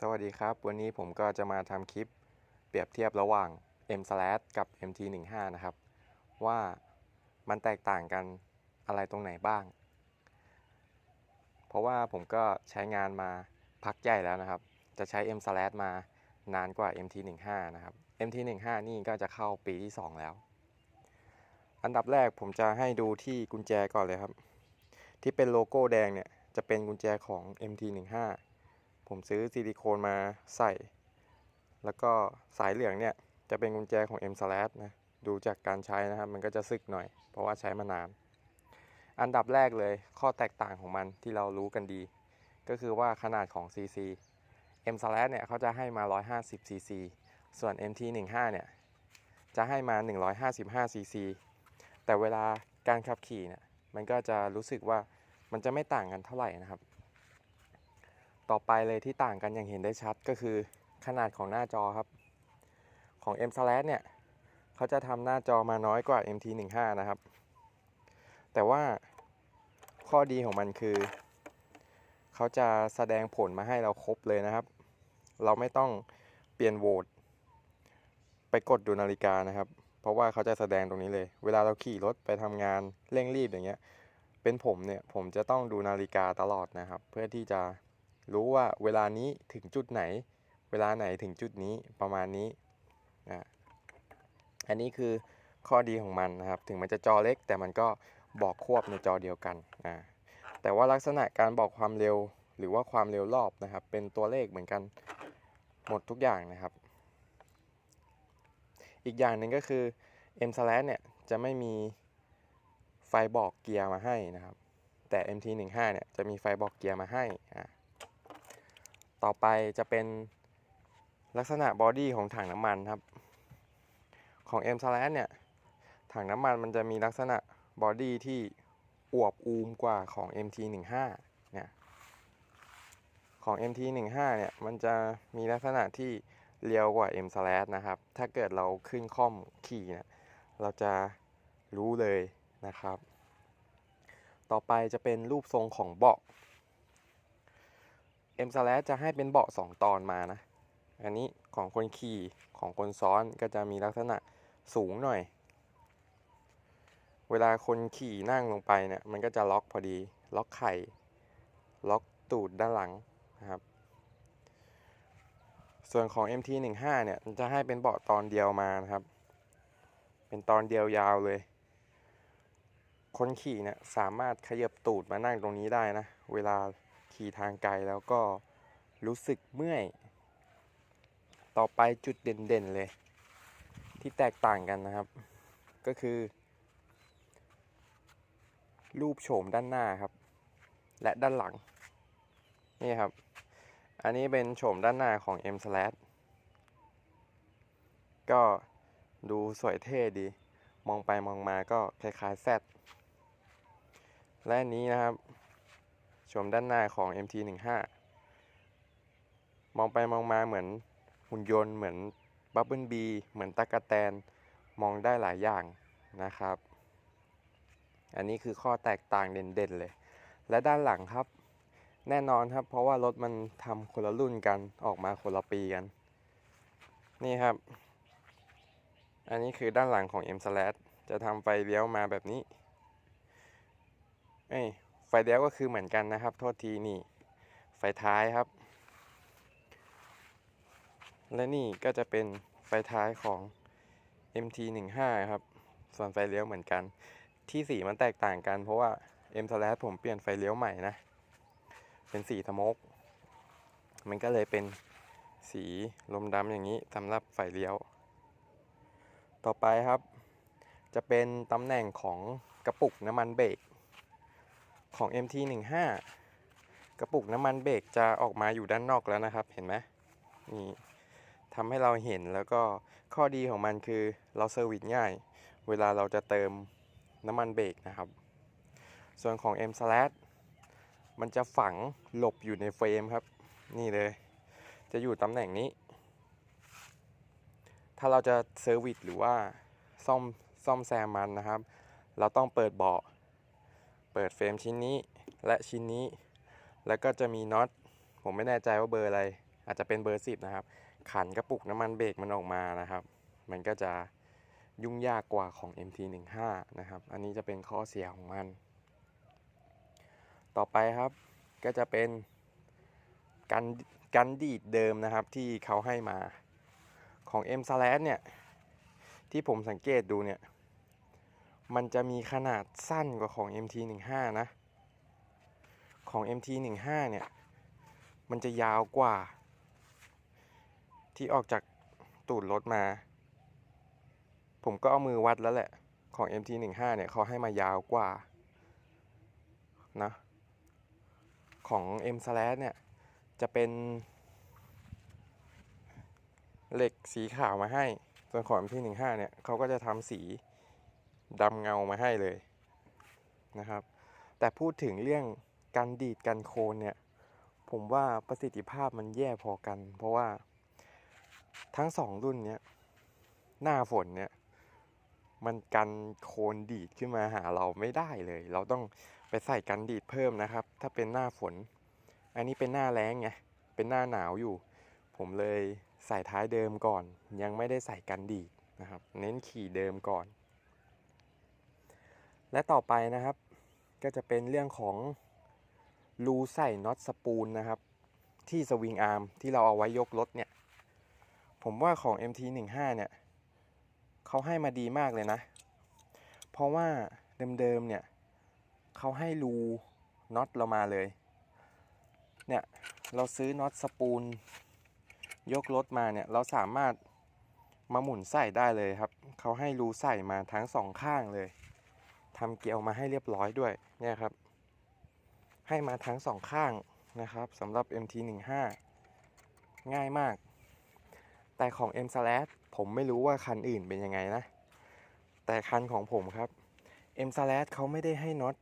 สวัสดีครับ วันนี้ผมก็จะมาทำคลิปเปรียบเทียบระหว่าง M slash กับ MT15 นะครับ ว่ามันแตกต่างกันอะไรตรงไหนบ้าง เพราะว่าผมก็ใช้งานมาพักใหญ่แล้วนะครับ จะใช้ M slash มานานกว่า MT15 นะครับ MT15 นี่ก็จะเข้าปีที่ 2 แล้ว อันดับแรกผมจะให้ดูที่กุญแจก่อนเลยครับ ที่เป็นโลโก้แดงเนี่ยจะเป็นกุญแจของ MT15 ผมซื้อซิลิโคนมาใส่ แล้วก็สายเหลืองเนี่ยจะเป็นกุญแจของ M slash นะ ดูจากการใช้นะครับ มันก็จะสึกหน่อย เพราะว่าใช้มานาน อันดับแรกเลยข้อแตกต่างของมันที่เรารู้กันดี ก็คือว่าขนาดของ CC M slash เนี่ยเขาจะให้มา 150 cc ส่วน MT15 เนี่ยจะให้มา 155 cc แต่เวลาการขับขี่เนี่ยมันก็จะรู้สึกว่ามันจะไม่ต่างกันเท่าไหร่นะครับ ต่อไปเลยที่ต่างกันอย่างเห็นได้ชัดก็คือขนาดของหน้าจอครับ ของ M slash เนี่ยเขาจะทำหน้าจอมาน้อยกว่า MT15 นะครับ แต่ว่าข้อดีของมันคือ เขาจะแสดงผลมาให้เราครบเลยนะครับ เราไม่ต้องเปลี่ยนโหวตไปกดดูนาฬิกานะครับ เพราะว่าเขาจะแสดงตรงนี้เลย เวลาเราขี่รถไปทำงานเร่งรีบอย่างเงี้ย เป็นผมเนี่ยผมจะต้องดูนาฬิกาตลอดนะครับ เพื่อที่จะ รู้ว่าเวลานี้ถึงจุดไหน เวลาไหนถึงจุดนี้ประมาณนี้อ่าอันนี้คือข้อดีของมันนะครับ ถึงมันจะจอเล็ก แต่มันก็บอกควบในจอเดียวกันอ่าแต่ว่าลักษณะการบอกความเร็วหรือว่าความเร็วรอบนะครับ เป็นตัวเลขเหมือนกันหมดทุกอย่างนะครับ อีกอย่างหนึ่งก็คือ M slash เนี่ยจะไม่มีไฟบอกเกียร์มาให้นะครับ แต่ MT15 เนี่ยจะมีไฟบอกเกียร์มาให้อ่า ต่อไปจะเป็นลักษณะบอดี้ของถังน้ำมันครับ ของ M s l a s เนี่ย ถังน้ำมันมันจะมีลักษณะบอดี้ที่อวบอูมกว่าของ MT15 เนี่ย ของ MT15 เนี่ย มันจะมีลักษณะที่เรียวกว่า M s l a s นะครับ ถ้าเกิดเราขึ้นค่อมขี่เนี่ย เราจะรู้เลยนะครับ ต่อไปจะเป็นรูปทรงของเบาะ M slash จะให้เป็นเบาะ 2 ตอนมานะ อันนี้ของคนขี่ของคนซ้อนก็จะมีลักษณะสูงหน่อย เวลาคนขี่นั่งลงไปเนี่ย มันก็จะล็อกพอดี ล็อกไข่ ล็อกตูดด้านหลังนะครับ ส่วนของ MT15 เนี่ยมันจะให้เป็นเบาะตอนเดียวมานะครับ เป็นตอนเดียวยาวเลย คนขี่เนี่ยสามารถขยับตูดมานั่งตรงนี้ได้นะ เวลา ขี่ทางไกลแล้วก็รู้สึกเมื่อย ต่อไปจุดเด่นๆเลย ที่แตกต่างกันนะครับ ก็คือ รูปโฉมด้านหน้าครับ และด้านหลัง นี่ครับ อันนี้เป็นโฉมด้านหน้าของ M slash ก็ดูสวยเท่ดี มองไปมองมาก็คล้ายๆ Z และนี้นะครับ โฉมด้านหน้าของ MT15 มองไปมองมาเหมือนหุ่นยนต์ เหมือนบับเบิลบีเหมือนตะกะแตนมองได้หลายอย่างนะครับ อันนี้คือข้อแตกต่างเด่นๆเลย และด้านหลังครับ แน่นอนครับ เพราะว่ารถมันทำคนละรุ่นกันออกมาคนละปีกัน นี่ครับ อันนี้คือด้านหลังของ M slash จะทำไฟเลี้ยวมาแบบนี้ เอ้ย ฟเลี้ยวก็คือเหมือนกันนะครับ โทษทีนี่ ไฟท้ายครับ และนี่ก็จะเป็นไฟท้ายของ MT15 ครับ ส่วนไฟเลี้ยวเหมือนกัน ที่สีมันแตกต่างกันเพราะว่า M slash ผมเปลี่ยนไฟเลี้ยวใหม่นะ เป็นสีสโมกมันก็เลยเป็นสีลมดำอย่างนี้สำหรับไฟเลี้ยว ต่อไปครับ จะเป็นตำแหน่งของกระปุกน้ำมันเบรก ของ MT15 กระปุกน้ำมันเบรกจะออกมาอยู่ด้านนอกแล้วนะครับ เห็นไหมนี่ทำให้เราเห็นแล้วก็ข้อดีของมันคือเราเซอร์วิสง่าย เวลาเราจะเติมน้ำมันเบรกนะครับ ส่วนของ M slash มันจะฝังหลบอยู่ในเฟรมครับ นี่เลย จะอยู่ตำแหน่งนี้ ถ้าเราจะเซอร์วิสหรือว่าซ่อมซ่อมแซมมันนะครับ เราต้องเปิดเบาะ เปิดเฟรมชิ้นนี้และชิ้นนี้ แล้วก็จะมีน็อตผมไม่แน่ใจว่าเบอร์อะไร อาจจะเป็นเบอร์สิบนะครับ ขันกระปุกน้ำมันเบรกมันออกมานะครับ มันก็จะยุ่งยากกว่าของ MT15 นะครับ อันนี้จะเป็นข้อเสียของมัน ต่อไปครับก็จะเป็นกันกันดีดเดิมนะครับที่เขาให้มาของ M s l a s เนี่ย ที่ผมสังเกตดูเนี่ย มันจะมีขนาดสั้นกว่าของ MT15 นะ ของ MT15 เนี่ย มันจะยาวกว่า ที่ออกจากตูดรถมา ผมก็เอามือวัดแล้วแหละ ของ MT15 เนี่ยเขาให้มายาวกว่า นะ ของ M s l a s เนี่ย จะเป็น เหล็กสีขาวมาให้ ส่วนของ MT15 เนี่ยเขาก็จะทำสี ดำเงามาให้เลยนะครับ แต่พูดถึงเรื่องการดีดกันโคนเนี่ย ผมว่าประสิทธิภาพมันแย่พอกัน เพราะว่าทั้งสองรุ่นเนี้ยหน้าฝนเนี่ย มันกันโคนดีดขึ้นมาหาเราไม่ได้เลย เราต้องไปใส่กันดีดเพิ่มนะครับ ถ้าเป็นหน้าฝน อันนี้เป็นหน้าแล้งไงเป็นหน้าหนาวอยู่ ผมเลยใส่ท้ายเดิมก่อน ยังไม่ได้ใส่กันดีดนะครับ เน้นขี่เดิมก่อน และต่อไปนะครับ ก็จะเป็นเรื่องของรูใส่น็อตสปูลนะครับ ที่สวิงอาร์มที่เราเอาไว้ยกรถเนี่ย ผมว่าของ MT15 เนี่ยเขาให้มาดีมากเลยนะ เพราะว่าเดิมๆเนี่ยเขาให้รูน็อตเรามาเลย เนี่ยเราซื้อน็อตสปูล ยกรถมาเนี่ยเราสามารถมาหมุนใส่ได้เลยครับ เขาให้รูใส่มาทั้งสองข้างเลย ทำเกลียวมาให้เรียบร้อยด้วยเนี่ยครับ ให้มาทั้งสองข้างนะครับสำหรับ MT15 ง่ายมาก แต่ของ M s l a s ผมไม่รู้ว่าคันอื่นเป็นยังไงนะ แต่คันของผมครับ M s l a s เขาไม่ได้ให้น็อต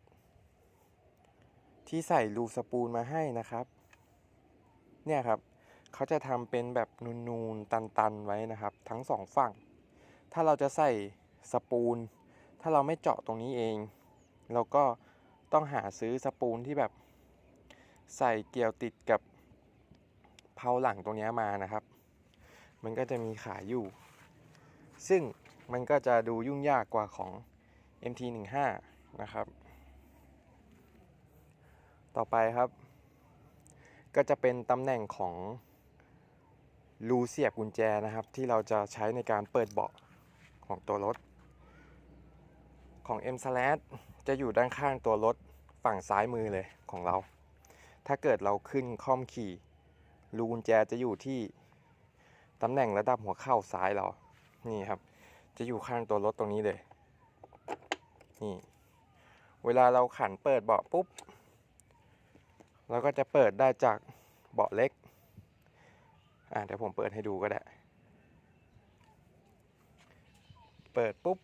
ที่ใส่รูสปูลมาให้นะครับ เนี่ยครับเขาจะทำเป็นแบบนูนๆ ตันๆ ไว้นะครับ ทั้งสองฝั่ง ถ้าเราจะใส่สปูล ถ้าเราไม่เจาะตรงนี้เอง เราก็ต้องหาซื้อสปูลที่แบบ ใส่เกี่ยวติดกับเพาหลังตรงนี้มานะครับ มันก็จะมีขายอยู่ ซึ่งมันก็จะดูยุ่งยากกว่าของ MT15 นะครับ ต่อไปครับ ก็จะเป็นตำแหน่งของรูเสียบกุญแจนะครับ ที่เราจะใช้ในการเปิดเบาะของตัวรถ ของ M s l a s จะอยู่ด้านข้างตัวรถฝั่งซ้ายมือเลยของเรา ถ้าเกิดเราขึ้นค่อมขี่รูกุญแจจะอยู่ที่ตำแหน่งระดับหัวเข่าซ้ายเรา นี่ครับ จะอยู่ข้างตัวรถตรงนี้เลย นี่ เวลาเราขันเปิดเบาะปุ๊บ เราก็จะเปิดได้จากเบาะเล็ก อ่าเดี๋ยวผมเปิดให้ดูก็ได้ เปิดปุ๊บ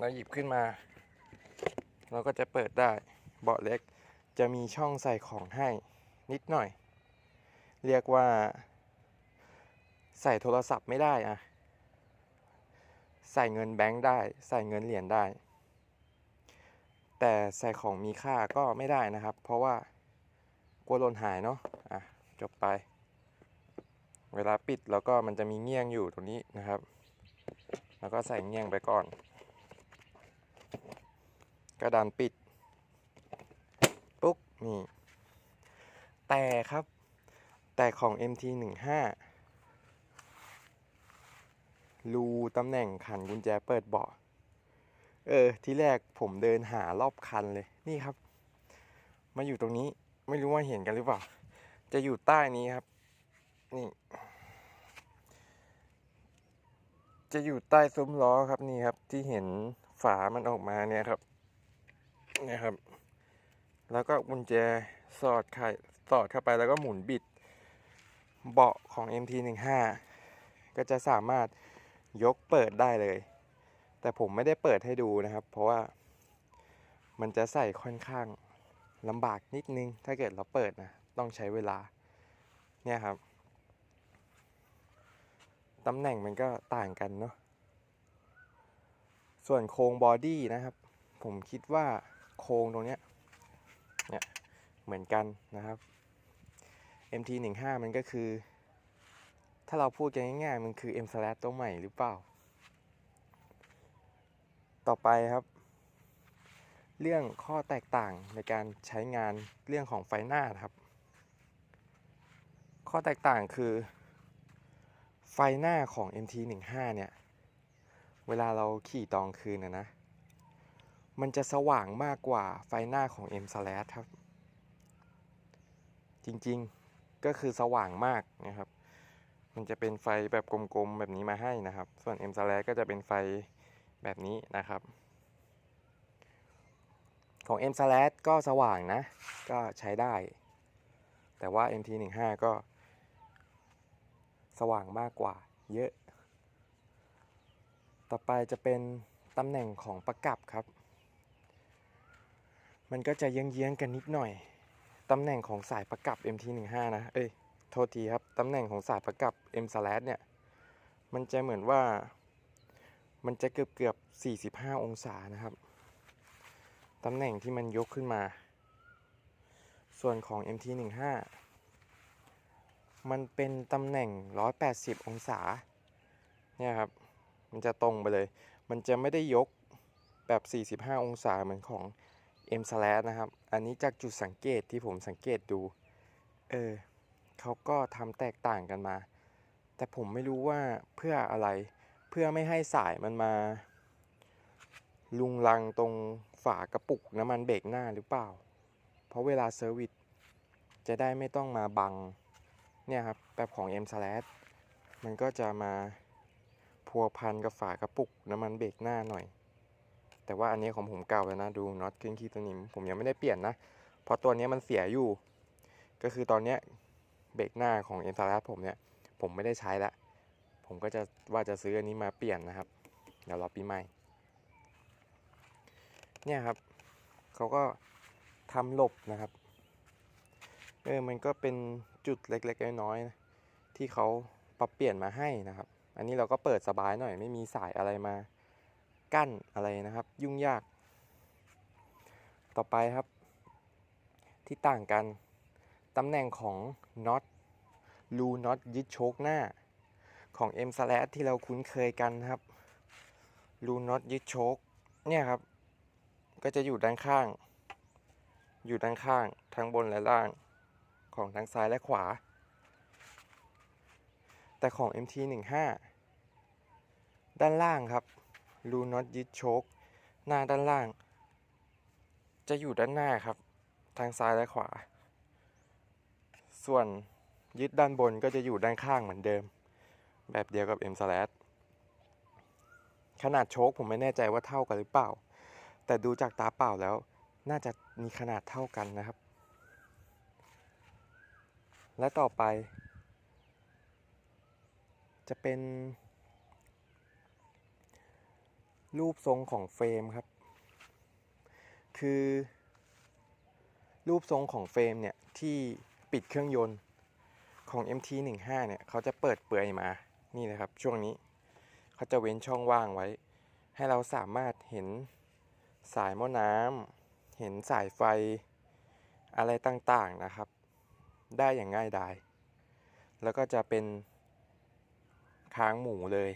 เราหยิบขึ้นมา เราก็จะเปิดได้เบาะเล็กจะมีช่องใส่ของให้นิดหน่อย เรียกว่า ใส่โทรศัพท์ไม่ได้อะใส่เงินแบงค์ได้ ใส่เงินเหรียญได้ แต่ใส่ของมีค่าก็ไม่ได้นะครับ เพราะว่ากลัวหล่นหายเนาะอะจบไป เวลาปิดแล้วก็มันจะมีเงี้ยงอยู่ตรงนี้นะครับ แล้วก็ใส่เงี้ยงไปก่อน กระดานปิด ปุ๊บนี่แต่ครับ แต่ของ MT15 รูตำแหน่งขันกุญแจเปิดเบาะเออ ที่แรกผมเดินหารอบคันเลย นี่ครับ มาอยู่ตรงนี้ ไม่รู้ว่าเห็นกันหรือเปล่า จะอยู่ใต้นี้ครับ นี่ จะอยู่ใต้ซุ้มล้อครับนี่ครับ ที่เห็นฝามันออกมาเนี่ยครับ นี่ยครับ แล้วก็กุญแจสอดไข่สอดเข้าไปแล้วก็หมุนบิด เบาะของ MT15 ก็จะสามารถยกเปิดได้เลย แต่ผมไม่ได้เปิดให้ดูนะครับ เพราะว่ามันจะใส่ค่อนข้างลำบากนิดนึง ถ้าเกิดเราเปิดนะ ต้องใช้เวลา เนี่ยครับ ตำแหน่งมันก็ต่างกันเนาะ ส่วนโครงบอดี้นะครับ ผมคิดว่า โครงตรงเนี้ยเนี่ยเหมือนกันนะครับ MT15 มันก็คือ ถ้าเราพูดกันง่ายๆ มันคือ M slash ตัวใหม่หรือเปล่า ต่อไปครับ เรื่องข้อแตกต่างในการใช้งานเรื่องของไฟหน้าครับ ข้อแตกต่างคือ ไฟหน้าของ MT15 เนี่ย เวลาเราขี่ตอนคืนนะนะ มันจะสว่างมากกว่าไฟหน้าของ M slash ครับ จริงๆก็คือสว่างมากนะครับ มันจะเป็นไฟแบบกลมๆ แบบนี้มาให้นะครับ ส่วน M slash ก็จะเป็นไฟแบบนี้นะครับ ของ M slash ก็สว่างนะ ก็ใช้ได้ แต่ว่า MT15 ก็ สว่างมากกว่า เยอะ ต่อไปจะเป็นตำแหน่งของประกับครับ มันก็จะเยื้องๆกันนิดหน่อย ตำแหน่งของสายประกับ MT15 นะ เอ้ย โทษทีครับ ตำแหน่งของสายประกับ M slash เนี่ย มันจะเหมือนว่า มันจะเกือบเกือบ 45 องศานะครับ ตำแหน่งที่มันยกขึ้นมา ส่วนของ MT15 มันเป็นตำแหน่ง 180 องศา เนี่ยครับ มันจะตรงไปเลย มันจะไม่ได้ยกแบบ 45 องศาเหมือนของ M slash นะครับ อันนี้จากจุดสังเกตที่ผมสังเกตดู เออเขาก็ทำแตกต่างกันมา แต่ผมไม่รู้ว่าเพื่ออะไร เพื่อไม่ให้สายมันมา ลุงลังตรงฝากระปุกน้ำมันเบรกหน้าหรือเปล่า เพราะเวลาเซอร์วิสจะได้ไม่ต้องมาบัง เนี่ยครับ แบบของ M slash มันก็จะมาพัวพันกับฝากระปุกน้ำมันเบรกหน้าหน่อย แต่ว่าอันนี้ของผมเก่าแล้วนะดูน็อตขึ้นขี้สนิมผมยังไม่ได้เปลี่ยนนะ เพราะตัวนี้มันเสียอยู่ ก็คือตอนนี้เบรกหน้าของ M slash ผมเนี่ย ผมไม่ได้ใช้ละผมก็จะว่าจะซื้ออันนี้มาเปลี่ยนนะครับ เดี๋ยวรอปีใหม่ เนี่ยครับเขาก็ทำหลบนะครับเออมันก็เป็นจุดเล็กๆน้อยๆนะที่เขาปรับเปลี่ยนมาให้นะครับ อันนี้เราก็เปิดสบายหน่อยไม่มีสายอะไรมา กั้นอะไรนะครับ ยุ่งยาก ต่อไปครับ ที่ต่างกันตำแหน่งของน็อตรูน็อตยึดโชคหน้าของ M s l a s ที่เราคุ้นเคยกันครับรูน็อตยึดโชคเนี่ยครับ ก็จะอยู่ด้านข้าง อยู่ด้านข้างทั้งบนและล่างของทั้งซ้ายและขวา แต่ของ MT15 ด้านล่างครับ รูน็อตยึดโชคหน้าด้านล่าง จะอยู่ด้านหน้าครับ ทางซ้ายและขวา ส่วนยึดด้านบนก็จะอยู่ด้านข้างเหมือนเดิม แบบเดียวกับ M slash ขนาดโชคผมไม่แน่ใจว่าเท่ากันหรือเปล่า แต่ดูจากตาเปล่าแล้ว น่าจะมีขนาดเท่ากันนะครับ และต่อไป จะเป็น รูปทรงของเฟรมครับ คือ รูปทรงของเฟรมเนี่ย ที่ปิดเครื่องยนต์ของ MT15 เนี่ย เขาจะเปิดเปลือยมานี่นะครับ ช่วงนี้เขาจะเว้นช่องว่างไว้ ให้เราสามารถเห็นสายหม้อน้ำเห็นสายไฟอะไรต่างๆนะครับ ได้อย่างง่ายดาย แล้วก็จะเป็นค้างหมูเลย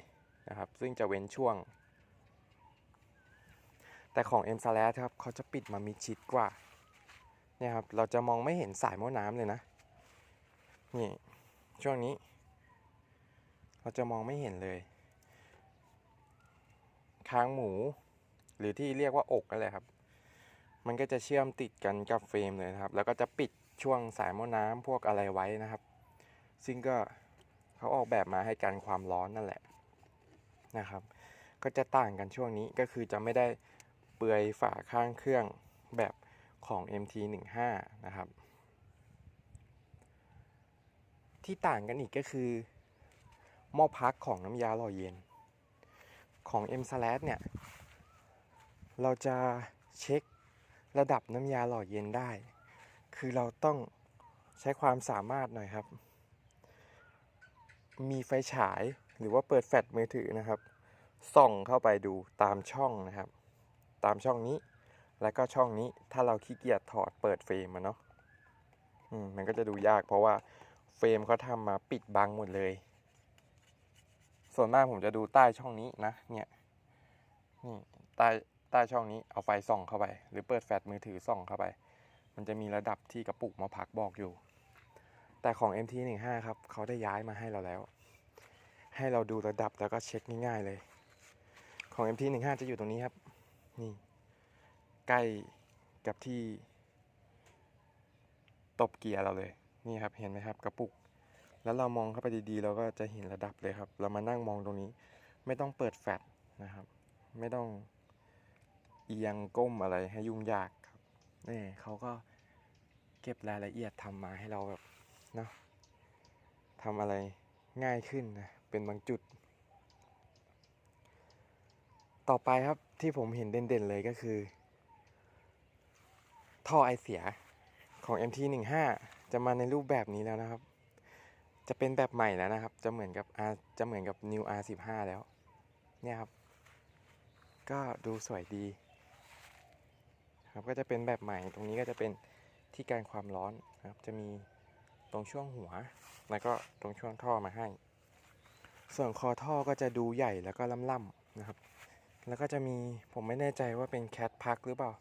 นะครับ ซึ่งจะเว้นช่วง แต่ของ M s l a s ครับเขาจะปิดมามิดชิดกว่าเนี่ยครับเราจะมองไม่เห็นสายม้อน้ำเลยนะ นี่ ช่วงนี้ เราจะมองไม่เห็นเลยค้างหมู หรือที่เรียกว่าอกนั่นแหละครับ มันก็จะเชื่อมติดกันกับเฟรมเลยครับ แล้วก็จะปิดช่วงสายม้อน้ำพวกอะไรไว้นะครับ ซึ่งก็เขาออกแบบมาให้กันความร้อนนั่นแหละนะครับ ก็จะต่างกันช่วงนี้ก็คือจะไม่ได้ ลือยฝาข้างเครื่องแบบของ MT15 นะครับ ที่ต่างกันอีกก็คือ หม้อพักของน้ำยาหล่อเย็น ของ M slash เนี่ย เราจะเช็คระดับน้ำยาหล่อเย็นได้ คือเราต้องใช้ความสามารถหน่อยครับ มีไฟฉายหรือว่าเปิดแฟลชมือถือนะครับ ส่องเข้าไปดูตามช่องนะครับ ตามช่องนี้ แล้วก็ช่องนี้ถ้าเราขี้เกียจถอดเปิดเฟรมมันเนาะมมันก็จะดูยากเพราะว่าเฟรมเขาทำมาปิดบังหมดเลย ส่วนมากผมจะดูใต้ช่องนี้นะเนี่ยนี่ใต้ใต้ช่องนี้เอาไฟส่องเข้าไป หรือเปิดแฟลชมือถือส่องเข้าไป มันจะมีระดับที่กระปุกมาพักบอกอยู่ แต่ของ MT15 ครับเขาได้ย้ายมาให้เราแล้ว ให้เราดูระดับแล้วก็เช็คง่ายๆเลย ของ MT15 จะอยู่ตรงนี้ครับ นี่ใกล้กับที่ ตบเกียร์เราเลยนี่ครับเห็นไหมครับกระปุก แล้วเรามองเข้าไปดีๆ เราก็จะเห็นระดับเลยครับ เรามานั่งมองตรงนี้ ไม่ต้องเปิดแฟลชนะครับ ไม่ต้องเอียงก้มอะไรให้ยุ่งยากครับนี่เขาก็เก็บรายละเอียดทำมาให้เราแบบเนาะทำอะไรง่ายขึ้นนะเป็นบางจุด ต่อไปครับ ที่ผมเห็นเด่นๆเลยก็คือ ท่อไอเสียของ MT15 จะมาในรูปแบบนี้แล้วนะครับ จะเป็นแบบใหม่แล้วนะครับ จะเหมือนกับ R จะเหมือนกับ New R15 แล้ว เนี่ยครับ ก็ดูสวยดีครับก็จะเป็นแบบใหม่ตรงนี้ก็จะเป็นที่การความร้อนนะครับ จะมีตรงช่วงหัว แล้วก็ตรงช่วงท่อมาให้ ส่วนคอท่อก็จะดูใหญ่แล้วก็ล่ำๆนะครับ แล้วก็จะมีผมไม่แน่ใจว่าเป็นแคทพักหรือเปล่า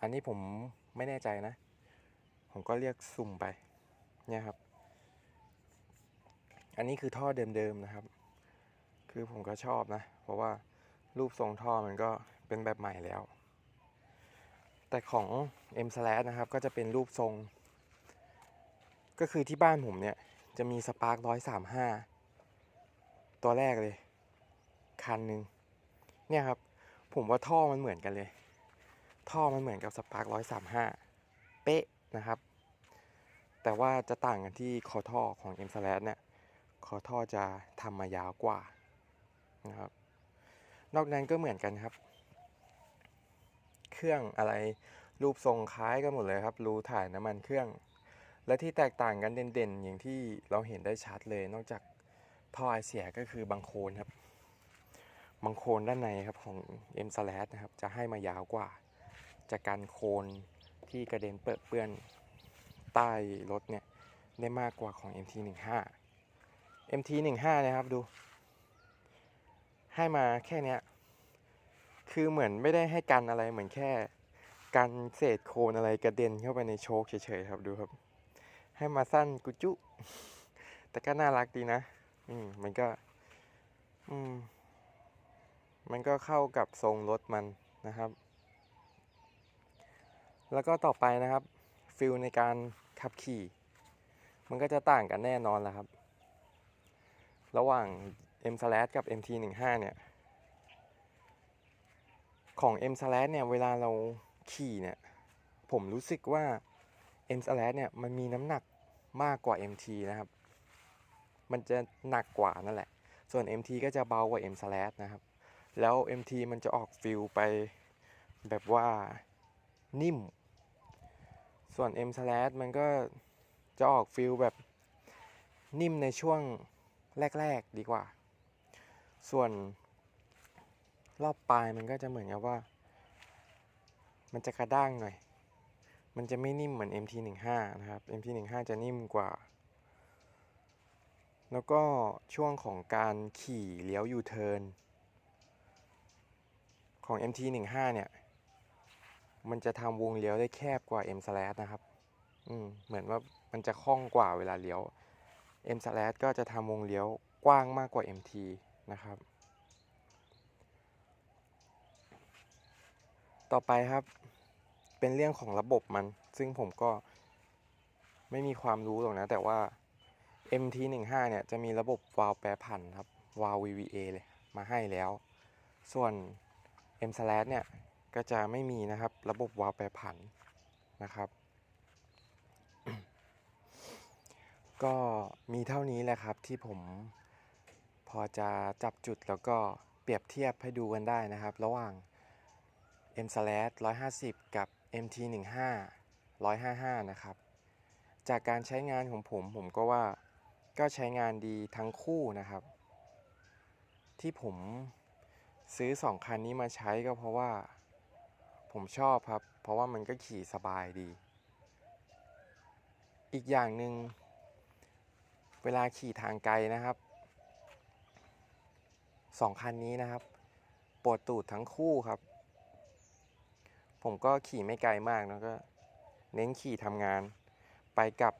อันนี้ผมไม่แน่ใจนะ ผมก็เรียกสุ่มไป เนี่ยครับ อันนี้คือท่อเดิมๆนะครับ คือผมก็ชอบนะ เพราะว่ารูปทรงท่อมันก็เป็นแบบใหม่แล้ว แต่ของ M slash นะครับ ก็จะเป็นรูปทรง ก็คือที่บ้านผมเนี่ย จะมีสปาร์คร้อยสามห้าตัวแรกเลย คันหนึ่ง เนี่ยครับ ผมว่าท่อมันเหมือนกันเลย ท่อมันเหมือนกับสปาร์คร้อยสามห้าเป๊ะนะครับ แต่ว่าจะต่างกันที่คอท่อของ M slash เนี่ยคอท่อจะทำมายาวกว่านะครับ นอกนั้นก็เหมือนกันครับ เครื่องอะไรรูปทรงคล้ายกันหมดเลยครับ รูถ่ายน้ำมันเครื่อง และที่แตกต่างกันเด่นๆ อย่างที่เราเห็นได้ชัดเลย นอกจากท่อไอเสียก็คือบังโคนครับ บังโคลนด้านในครับของ M slash นะครับ จะให้มายาวกว่าจากการโคลนที่กระเด็นเปื้อนเปื้อนใต้รถเนี่ย ได้มากกว่าของ MT15 MT15 นะครับดู ให้มาแค่เนี้ย คือเหมือนไม่ได้ให้กันอะไรเหมือนแค่กันเศษโคลนอะไรกระเด็นเข้าไปในโชคเฉยๆครับดูครับ ให้มาสั้นกุจุ แต่ก็น่ารักดีนะ อืมมันก็ อืม มันก็เข้ากับทรงรถมันนะครับ แล้วก็ต่อไปนะครับฟิลในการขับขี่ มันก็จะต่างกันแน่นอนแหละครับ ระหว่าง M slash กับ MT15 เนี่ย ของ M slash เนี่ย เวลาเราขี่เนี่ย ผมรู้สึกว่า M slash เนี่ย มันมีน้ำหนักมากกว่า MT นะครับ มันจะหนักกว่านั่นแหละ ส่วน MT ก็จะเบากว่า M slash นะครับ แล้ว MT มันจะออกฟิลไปแบบว่านิ่ม ส่วน M slash มันก็จะออกฟิลแบบนิ่มในช่วงแรก ๆ ดีกว่า ส่วนรอบปลายมันก็จะเหมือนกับว่า มันจะกระด้างหน่อย มันจะไม่นิ่มเหมือน MT15 นะครับ MT15 จะนิ่มกว่า แล้วก็ช่วงของการขี่เลี้ยวยูเทิร์น ของ MT15 เนี่ยมันจะทำวงเลี้ยวได้แคบกว่า M slash นะครับ อืม เหมือนว่ามันจะคล่องกว่าเวลาเลี้ยว M slash ก็จะทำวงเลี้ยวกว้างมากกว่า MT นะครับ ต่อไปครับ เป็นเรื่องของระบบมัน ซึ่งผมก็ไม่มีความรู้หรอกนะ แต่ว่า MT15 เนี่ยจะมีระบบวาล์วแปรผันครับ วาล์ว VVA เลย มาให้แล้ว ส่วน M slash เนี่ย ก็จะไม่มีนะครับระบบวาล์วแปรผันนะครับ ก็มีเท่านี้แหละครับที่ผมพอจะจับจุดแล้วก็เปรียบเทียบให้ดูกันได้นะครับ ระหว่าง M slash 150 กับ MT 15 155 นะครับ จากการใช้งานของผมผมก็ว่าก็ใช้งานดีทั้งคู่นะครับ ที่ผม ซื้อสองคันนี้มาใช้ก็เพราะว่า ผมชอบครับ เพราะว่ามันก็ขี่สบายดี อีกอย่างหนึ่งเวลาขี่ทางไกลนะครับสองคันนี้นะครับปวดตูดทั้งคู่ครับ ผมก็ขี่ไม่ไกลมากแล้วก็ เน้นขี่ทำงาน ไปกลับ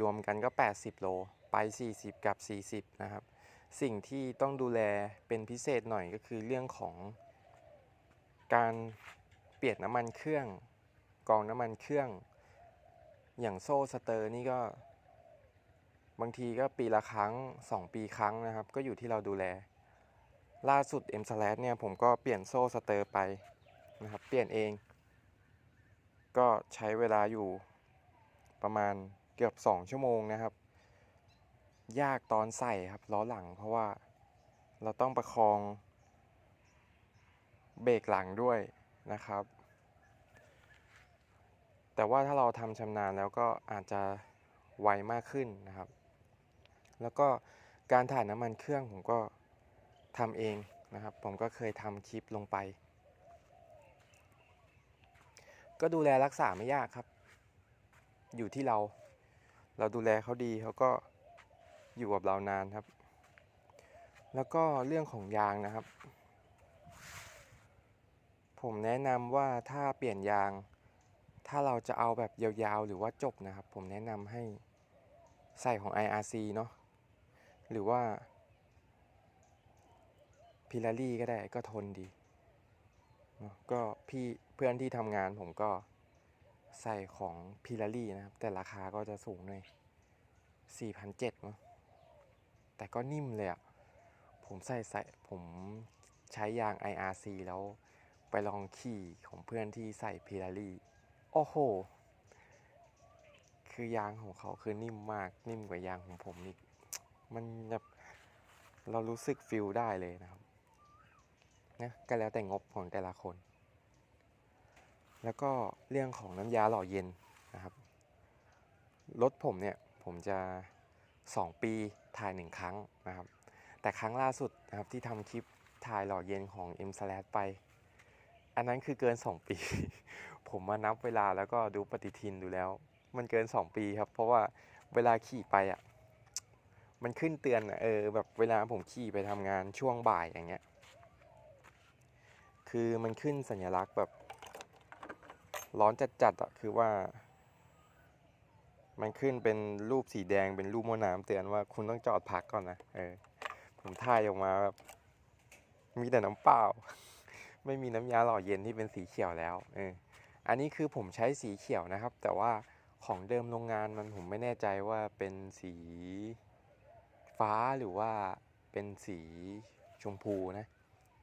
รวมกันก็ 80 โล ไป 40 กับ 40 นะครับ สิ่งที่ต้องดูแลเป็นพิเศษหน่อยก็คือเรื่องของ การเปลี่ยนน้ำมันเครื่องกองน้ำมันเครื่อง อย่างโซ่สเตอร์นี่ก็ บางทีก็ปีละครั้ง 2 ปีครั้งนะครับ ก็อยู่ที่เราดูแล ล่าสุด M slash เนี่ยผมก็เปลี่ยนโซ่สเตอร์ไปนะครับ เปลี่ยนเอง ก็ใช้เวลาอยู่ประมาณเกือบ 2 ชั่วโมงนะครับ ยากตอนใส่ครับล้อหลังเพราะว่าเราต้องประคองเบรกหลังด้วยนะครับ แต่ว่าถ้าเราทำชำนาญแล้วก็อาจจะไวมากขึ้นนะครับ แล้วก็การถ่ายน้ำมันเครื่องผมก็ทำเองนะครับ ผมก็เคยทำคลิปลงไป ก็ดูแลรักษาไม่ยากครับ อยู่ที่เรา เราดูแลเขาดีเขาก็ อยู่กับเรานานครับ แล้วก็เรื่องของยางนะครับ ผมแนะนำว่าถ้าเปลี่ยนยาง ถ้าเราจะเอาแบบยาวๆ หรือว่าจบนะครับ ผมแนะนำให้ใส่ของ IRC เนาะหรือว่าพิลารี่ก็ได้ก็ทนดีเนาะก็พี่เพื่อนที่ทำงานผมก็ใส่ของพิลารี่นะครับ แต่ราคาก็จะสูงหน่อย4,700มั้ง แต่ก็นิ่มเลยอะผมใส่ใส่ผมใช้ยาง IRC แล้วไปลองขี่ของเพื่อนที่ใส่พิลารี่โอ้โห คือยางของเขาคือนิ่มมากนิ่มกว่ายางของผมอีกมันแบบเรารู้สึกฟิลได้เลยนะครับนะก็แล้วแต่งบของแต่ละคน แล้วก็เรื่องของน้ำยาหล่อเย็นนะครับ รถผมเนี่ย ผมจะ 2 ปีถ่าย 1 ครั้งนะครับ แต่ครั้งล่าสุดนะครับที่ทำคลิปถ่ายหล่อเย็นของ M s l a s ไป อันนั้นคือเกิน 2 ปี ผมมานับเวลาแล้วก็ดูปฏิทินดูแล้ว มันเกิน 2 ปีครับ เพราะว่าเวลาขี่ไปอะมันขึ้นเตือนอะเออแบบเวลาผมขี่ไปทำงานช่วงบ่ายอย่างเงี้ย คือมันขึ้นสัญลักษณ์แบบร้อนจัดๆอะคือว่า มันขึ้นเป็นรูปสีแดงเป็นรูปมะน้ำเตือนว่าคุณต้องจอดพักก่อนนะเออผมถ่ายออกมาแบบมีแต่น้ำเปล่า ไม่มีน้ำยาหล่อเย็นที่เป็นสีเขียวแล้วเอออันนี้คือผมใช้สีเขียวนะครับ แต่ว่าของเดิมโรงงานมันผมไม่แน่ใจว่าเป็นสีฟ้าหรือว่าเป็นสีชมพูนะ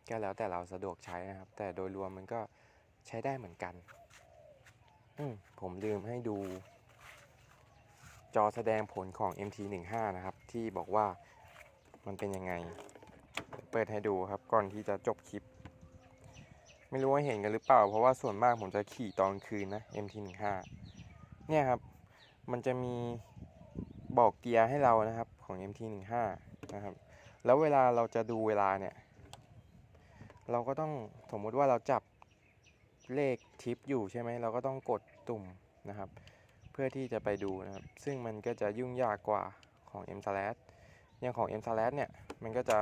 ก็แล้วแต่เราสะดวกใช้นะครับ แต่โดยรวมมันก็ใช้ได้เหมือนกัน อืผมลืมให้ดู จอแสดงผลของ MT15 นะครับ ที่บอกว่ามันเป็นยังไง เปิดให้ดูครับก่อนที่จะจบคลิป ไม่รู้ว่าเห็นกันหรือเปล่า เพราะว่าส่วนมากผมจะขี่ตอนคืนนะ MT15 เนี่ยครับ มันจะมีบอกเกียร์ให้เรานะครับของ MT15 นะครับ แล้วเวลาเราจะดูเวลาเนี่ย เราก็ต้องสมมติว่าเราจับเลขทิปอยู่ใช่ไหม เราก็ต้องกดตุ่มนะครับ เพื่อที่จะไปดูนะครับ ซึ่งมันก็จะยุ่งยากกว่าของ M s l a s อย่างของ M s l a s เนี่ย มันก็จะ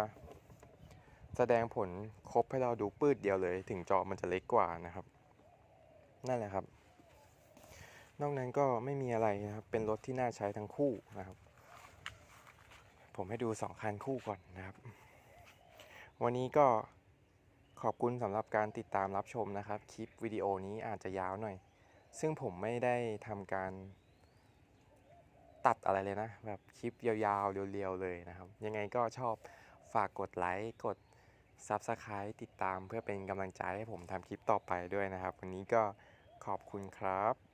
แสดงผลครบให้เราดูปืดเดียวเลย ถึงจอมันจะเล็กกว่านะครับ นั่นแหละครับ นอกนั้นก็ไม่มีอะไรนะครับ เป็นรถที่น่าใช้ทั้งคู่นะครับ ผมให้ดูสองคันคู่ก่อนนะครับ วันนี้ก็ขอบคุณสำหรับการติดตามรับชมนะครับ คลิปวิดีโอนี้อาจจะยาวหน่อย ซึ่งผมไม่ได้ทำการตัดอะไรเลยนะ แบบคลิปยาวๆ เรียวๆ เลยนะครับ ยังไงก็ชอบฝากกดไลค์ กด Subscribe ติดตามเพื่อเป็นกำลังใจให้ผมทำคลิปต่อไปด้วยนะครับ วันนี้ก็ขอบคุณครับ